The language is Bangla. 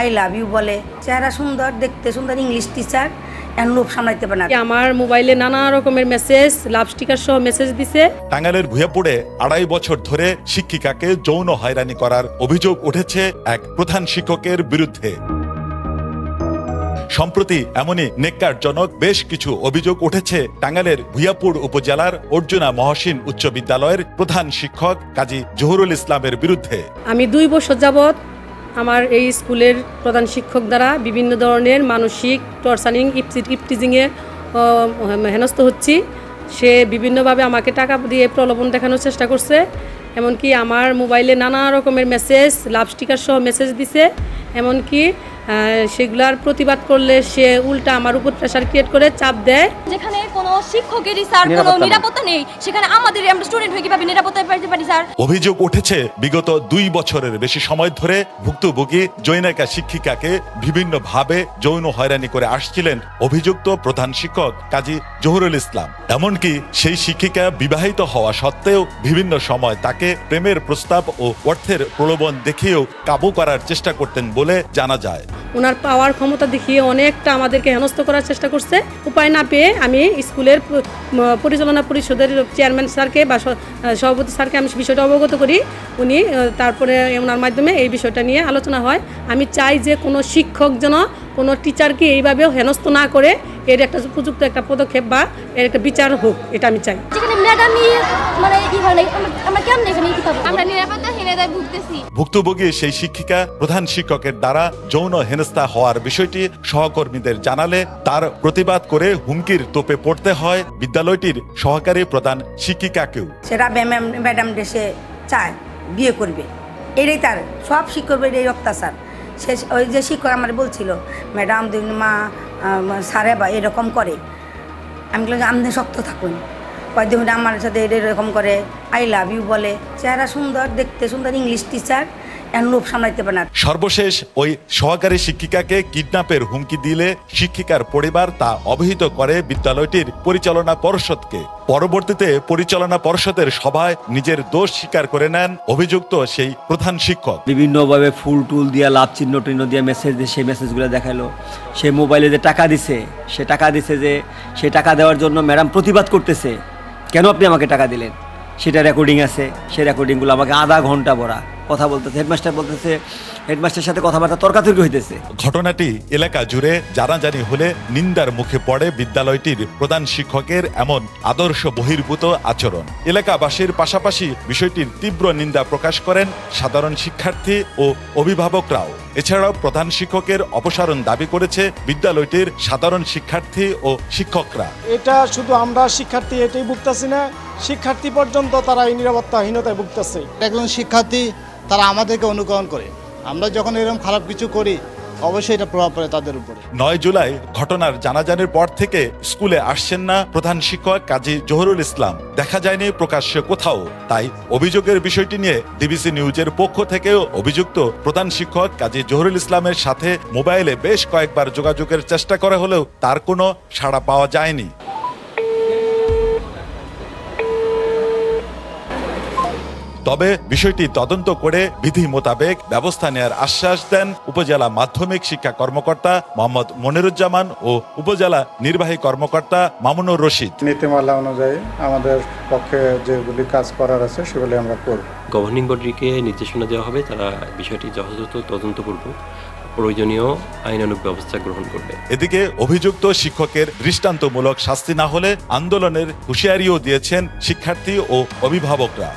আই লাভ ইউ বলে। চেহারা সুন্দর দেখতে সুন্দর ইংলিশ টিচার এখন লোভ সামলাইতে পারে না। আমার মোবাইলে নানা রকমের মেসেজ লাভ স্টিকার সহ মেসেজ দিছে। টাঙ্গাইলের ভুয়াপুরে আড়াই বছর ধরে শিক্ষিকাকে যৌন হয়রানি করার অভিযোগ উঠেছে এক প্রধান শিক্ষকের বিরুদ্ধে। সম্প্রতি এমনই নেককারজনক বেশ কিছু অভিযোগ উঠেছে টাঙ্গাইলের ভুয়াপুর উপজেলার অর্জুনা মহসিন উচ্চ বিদ্যালয়ের প্রধান শিক্ষক কাজী জহুরুল ইসলামের বিরুদ্ধে। আমি দুই বছর যাবৎ আমার এই স্কুলের প্রধান শিক্ষক দ্বারা বিভিন্ন ধরনের মানসিক টর্চারিং ইপটিজিংয়ে হেনস্থ হচ্ছি। সে বিভিন্নভাবে আমাকে টাকা দিয়ে প্রলোভন দেখানোর চেষ্টা করছে। এমনকি আমার মোবাইলে নানা রকমের মেসেজ লাভ স্টিকার সহ মেসেজ দিছে। এমনকি সেগুলার প্রতিবাদ করলে সে উল্টা আমার উপর প্রেশার ক্রিয়েট করে চাপ দেয়। যেখানে কোনো শিক্ষকেরই স্যার কোনো নিরাপত্তা নেই। সেখানে আমাদের আমরা স্টুডেন্ট হয়ে কীভাবে নিরাপত্তা পাইতে পারি স্যার অভিযোগ উঠেছে বিগত দুই বছরের বেশি সময় ধরে ভুক্তভোগী জৈনাকা শিক্ষিকাকে বিভিন্নভাবে যৌন হয়রানি করে আসছিলেন অভিযুক্ত প্রধান শিক্ষক কাজী জহুরুল ইসলাম। এমনকি সেই শিক্ষিকা বিবাহিত হওয়া সত্ত্বেও বিভিন্ন সময় তাকে প্রেমের প্রস্তাব ও অর্থের প্রলোভন দেখিয়েও কাবু করার চেষ্টা করতেন বলে জানা যায়। ওনার পাওয়ার ক্ষমতা দেখিয়ে অনেকটা আমাদেরকে হেনস্থ করার চেষ্টা করছে। উপায় না পেয়ে আমি স্কুলের পরিচালনা পরিষদের চেয়ারম্যান স্যারকে বা সভাপতি স্যারকে আমি বিষয়টা অবগত করি। উনি তারপরে ওনার মাধ্যমে এই বিষয়টা নিয়ে আলোচনা হয়। আমি চাই যে কোনো শিক্ষক যেন কোনো টিচারকে এইভাবেও হেনস্থ না করে এর একটা উপযুক্ত একটা পদক্ষেপ বা এর একটা বিচার হোক এটা আমি চাই। মানে ই হয় নাই আমরা- আমরা কেমন এখানে আমরা নিরাপত্তাহীনতায় ভুগতেছি। ভুক্তভোগী সেই শিক্ষিকা প্রধান শিক্ষকের দ্বারা যৌন হেনস্থা হওয়ার বিষয়টি সহকর্মীদের জানালে তার প্রতিবাদ করে হুমকির তোপে পড়তে হয় বিদ্যালয়টির সহকারী প্রধান শিক্ষিকাকেও। সেটা ম্যাম ম্যাডাম দেশে চায় বিয়ে করবে। এটাই তার সব শিক্ষকের এই অত্যাচার। সে ওই যে শিক্ষক আমার বলছিল ম্যাডাম দুই মা স্যারে বা এরকম করে। আমি বললাম আপনি শক্ত থাকুন। কয়েকদিন আমার সাথে এরকম করে, আই লাভ ইউ বলে। চেহারা সুন্দর, দেখতে সুন্দর ইংলিশ টিচার লোভ সামলাইতে পারে না। সর্বশেষ ওই সহকারী শিক্ষিকাকে কিডন্যাপের হুমকি দিলে শিক্ষিকার পরিবার তা অবহিত করে বিদ্যালয়টির পরিচালনা পর্ষদকে। পরবর্তীতে পরিচালনা পর্ষদের সভায় নিজের দোষ স্বীকার করে নেন অভিযুক্ত সেই প্রধান শিক্ষক। বিভিন্নভাবে ফুল টুল দিয়া লাভ চিহ্ন টিহ্ন দিয়ে মেসেজ দিয়ে সেই মেসেজগুলো দেখাল সে মোবাইলে যে টাকা দিছে সে টাকা দিছে যে সে টাকা দেওয়ার জন্য ম্যাডাম প্রতিবাদ করতেছে। কেন আপনি আমাকে টাকা দিলেন? সেটা রেকর্ডিং আছে সেই রেকর্ডিংগুলো আমাকে আধা ঘণ্টা ভরা কথা বলতেছে হেডমাস্টার বলতেছে হেডমাস্টারের সাথে কথাবার্তা তর্কাতর্কি হইতেছে। ঘটনাটি এলাকা জুড়ে জানাজানি হলে নিন্দার মুখে পড়ে বিদ্যালয়টির প্রধান শিক্ষকের এমন আদর্শ বহির্ভূত আচরণ। এলাকাবাসীর পাশাপাশি বিষয়টির তীব্র নিন্দা প্রকাশ করেন সাধারণ শিক্ষার্থী ও অভিভাবকরাও। এছাড়াও প্রধান শিক্ষকের অপসারণ দাবি করেছে বিদ্যালয়টির সাধারণ শিক্ষার্থী ও শিক্ষকরা। এটা শুধু আমরা শিক্ষার্থী এটাই ভুগতেছি না শিক্ষার্থী পর্যন্ত তারা এই নিরাপত্তাহীনতায় ভুগতেছে। একজন শিক্ষার্থী তারা আমাদেরকে অনুকরণ করে। আমরা যখন এরকম খারাপ কিছু করি অবশ্যই এটা প্রভাব পড়ে তাদের উপরে। নয় জুলাই ঘটনার জানাজানির পর থেকে স্কুলে আসছেন না প্রধান শিক্ষক কাজী জহুরুল ইসলাম। দেখা যায়নি প্রকাশ্যে কোথাও। তাই অভিযোগের বিষয়টি নিয়ে ডিবিসি নিউজের পক্ষ থেকেও অভিযুক্ত প্রধান শিক্ষক কাজী জহুরুল ইসলামের সাথে মোবাইলে বেশ কয়েকবার যোগাযোগের চেষ্টা করা হলেও তার কোনো সাড়া পাওয়া যায়নি। তবে বিষয়টি তদন্ত করে বিধি মোতাবেক ব্যবস্থা নেওয়ার আশ্বাস দেন উপজেলা মাধ্যমিক শিক্ষা কর্মকর্তা মোহাম্মদ মনিরুজ্জামান ও উপজেলা নির্বাহী কর্মকর্তা মামুনুর রশিদ। নীতিমালা অনুযায়ী আমাদের পক্ষে যেগুলি কাজ করার আছে সেগুলি আমরা করব। গভর্নিং বডিকে নির্দেশনা দেওয়া হবে তারা বিষয়টি যথাযথ তদন্তপূর্বক প্রয়োজনীয় আইনানুগ ব্যবস্থা গ্রহণ করবে। এদিকে অভিযুক্ত শিক্ষকের দৃষ্টান্তমূলক শাস্তি না হলে আন্দোলনের হুঁশিয়ারিও দিয়েছেন শিক্ষার্থী ও অভিভাবকরা।